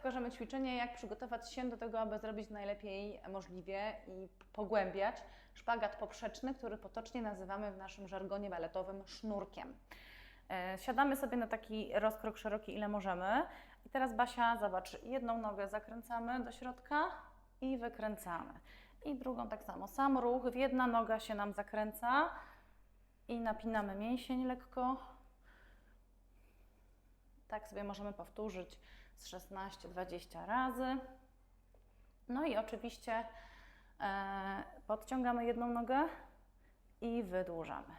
pokażemy ćwiczenie, jak przygotować się do tego, aby zrobić najlepiej możliwie i pogłębiać szpagat poprzeczny, który potocznie nazywamy w naszym żargonie baletowym sznurkiem. E, Siadamy sobie na taki rozkrok szeroki, ile możemy. I teraz Basia, zobacz, jedną nogę zakręcamy do środka i wykręcamy. I drugą tak samo. Sam ruch, jedna noga się nam zakręca i napinamy mięsień lekko. Tak sobie możemy powtórzyć z 16-20 razy. No i oczywiście e, podciągamy jedną nogę i wydłużamy.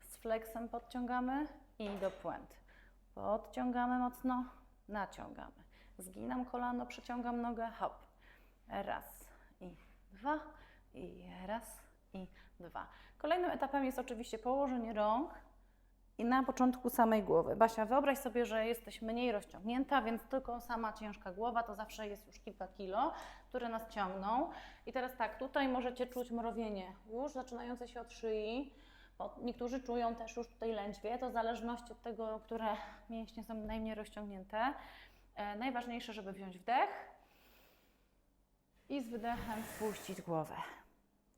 Z flexem podciągamy i do puenty. Podciągamy mocno, naciągamy. Zginam kolano, przeciągam nogę, hop. Raz i dwa, i raz i dwa. Kolejnym etapem jest oczywiście położenie rąk i na początku samej głowy. Basia, wyobraź sobie, że jesteś mniej rozciągnięta, więc tylko sama ciężka głowa to zawsze jest już kilka kilo, które nas ciągną. I teraz tak, tutaj możecie czuć mrowienie już zaczynające się od szyi. Niektórzy czują też już tutaj lędźwie, to w zależności od tego, które mięśnie są najmniej rozciągnięte. E, najważniejsze, żeby wziąć wdech i z wydechem spuścić głowę.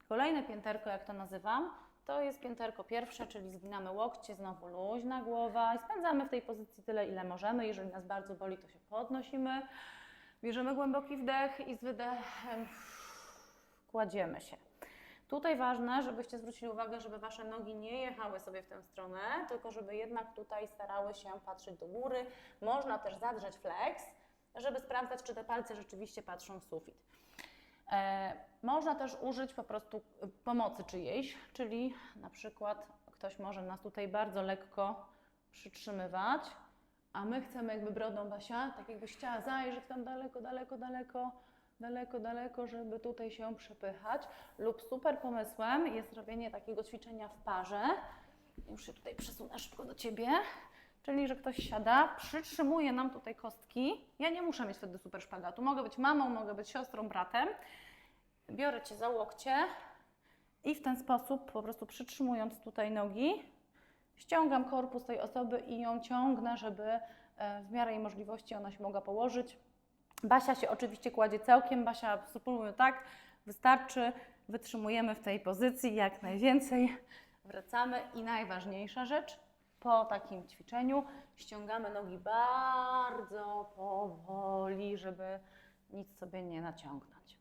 Kolejne pięterko, jak to nazywam, to jest pięterko pierwsze, czyli zginamy łokcie, znowu luźna głowa i spędzamy w tej pozycji tyle, ile możemy. Jeżeli nas bardzo boli, to się podnosimy, bierzemy głęboki wdech i z wydechem kładziemy się. Tutaj ważne, żebyście zwrócili uwagę, żeby Wasze nogi nie jechały sobie w tę stronę, tylko żeby jednak tutaj starały się patrzeć do góry. Można też zadrzeć flex, żeby sprawdzać, czy te palce rzeczywiście patrzą w sufit. E, można też użyć po prostu y, pomocy czyjejś, czyli na przykład ktoś może nas tutaj bardzo lekko przytrzymywać, a my chcemy jakby brodą Basia, tak jakbyś chciała zajrzeć tam daleko, daleko, daleko, daleko, daleko, żeby tutaj się przepychać. Lub super pomysłem jest robienie takiego ćwiczenia w parze. Już się tutaj przesunę szybko do Ciebie. Czyli, że ktoś siada, przytrzymuje nam tutaj kostki. Ja nie muszę mieć wtedy super szpagatu. Mogę być mamą, mogę być siostrą, bratem. Biorę Cię za łokcie i w ten sposób, po prostu przytrzymując tutaj nogi, ściągam korpus tej osoby i ją ciągnę, żeby e, w miarę jej możliwości ona się mogła położyć. Basia się oczywiście kładzie całkiem, Basia spróbuję tak, wystarczy, wytrzymujemy w tej pozycji jak najwięcej, wracamy i najważniejsza rzecz, po takim ćwiczeniu ściągamy nogi bardzo powoli, żeby nic sobie nie naciągnąć.